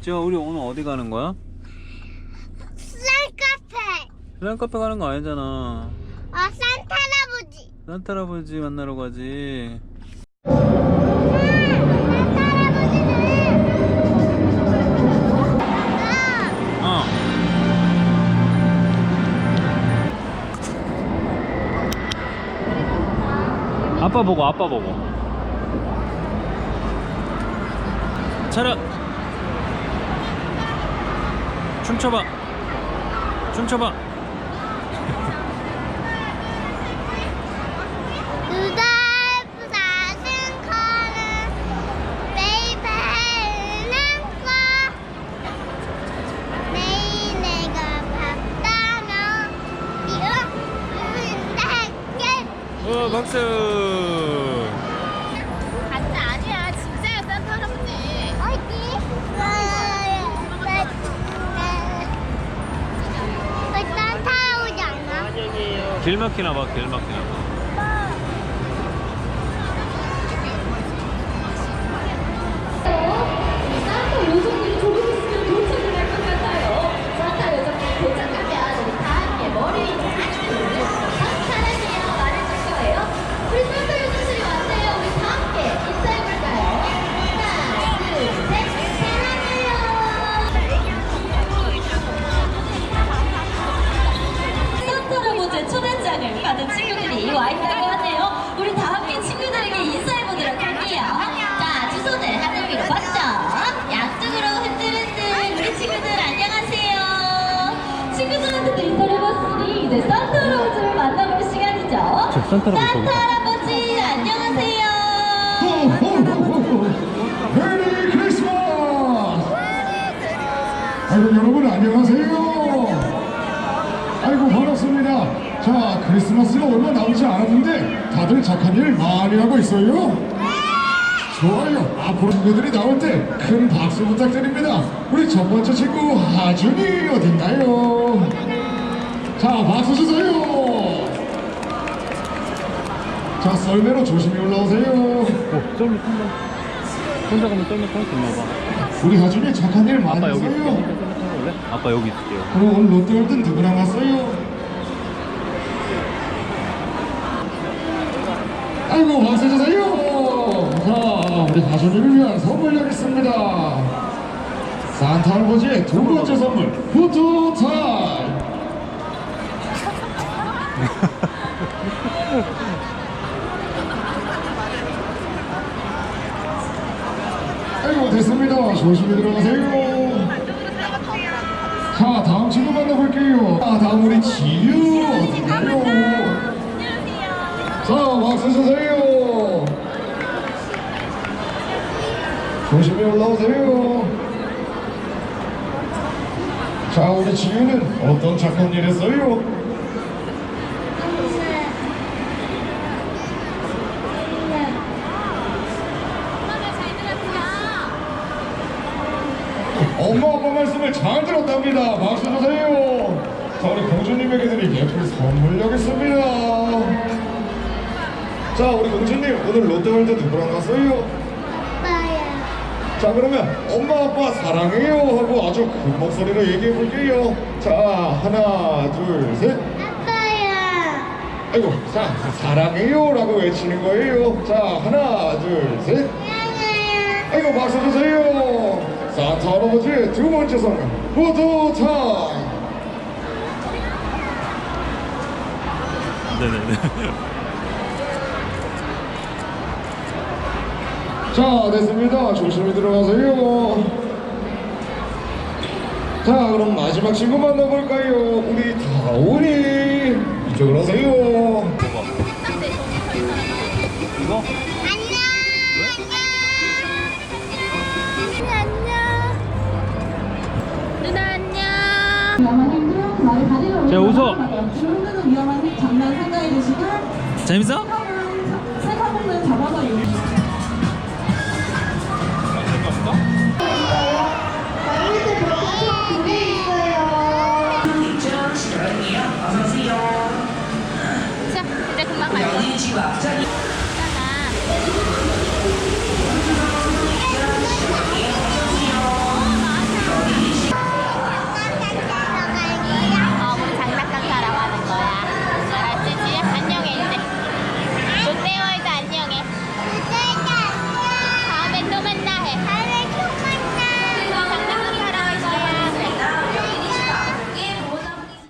지아 우리 오늘 어디 가는 거야? 쌀카페. 그냥 카페 가는 거 아니잖아 어, 산타 할아버지. 산타 할아버지 만나러 가지 산타 할아버지는. 아, 어 아빠 보고 아빠 보고 차렷 춤춰봐. 춤춰봐. 루돌 길 막히나 봐 길 막히나 봐 이제 산타 할아버지를 만나볼 시간이죠. 저 산타 할아버지 산타 할아버지 안녕하세요. 메리 크리스마스! 아이고 여러분 안녕하세요. 아이고 반갑습니다. 자 크리스마스가 얼마 남지 않았는데 다들 착한 일 많이 하고 있어요. 좋아요. 앞으로 친구들이 나올 때 큰 박수 부탁드립니다. 우리 첫 번째 친구 하준이 어딘가요? 자 박수 주세요. 자 썰매로 조심히 올라오세요. 어 쫄면 탄다 혼자 가면 쫄면 탈수 있나 봐 우리 하준이 착한 일 많이 아빠 여기 있을게 했어요. 혼자? 아빠 여기 있을게요 그럼 오늘 롯데월드 누구랑 왔어요? 아이고 박수 주세요. 자 우리 가수님을 위한 선물 여기 있습니다. 산타 할아버지의 두 번째 선물 포토 타임. 아이고 됐습니다. 조심히 들어가세요. 자 다음 친구 만나볼게요. 자 다음 우리 지유 어디가요? 자 박수 주세요. 조심히 올라오세요. 자 우리 지유는 어떤 착한 일 했어요? 엄마 아빠 말씀을 잘 들었답니다. 박수 주세요. 자 우리 공주님에게 드릴 예쁜 선물 여기 있습니다. 자 우리 공주님 오늘 롯데월드 누구랑 갔어요? 자 그러면 엄마 아빠 사랑해요 하고 아주 큰 목소리로 얘기해 볼게요. 자 하나 둘 셋. 아빠야. 아이고 자 사랑해요 라고 외치는 거예요. 자 하나 둘 셋. 사랑해요. 아이고 박수 주세요. 산타 할아버지의 두 번째 선물 포토 타임. 네네네. 자 됐습니다. 조심히 들어가세요. 자 그럼 마지막 친구 만나볼까요? 우리 다온이 이쪽으로 오세요. 이거? 자, 웃어. 재밌어?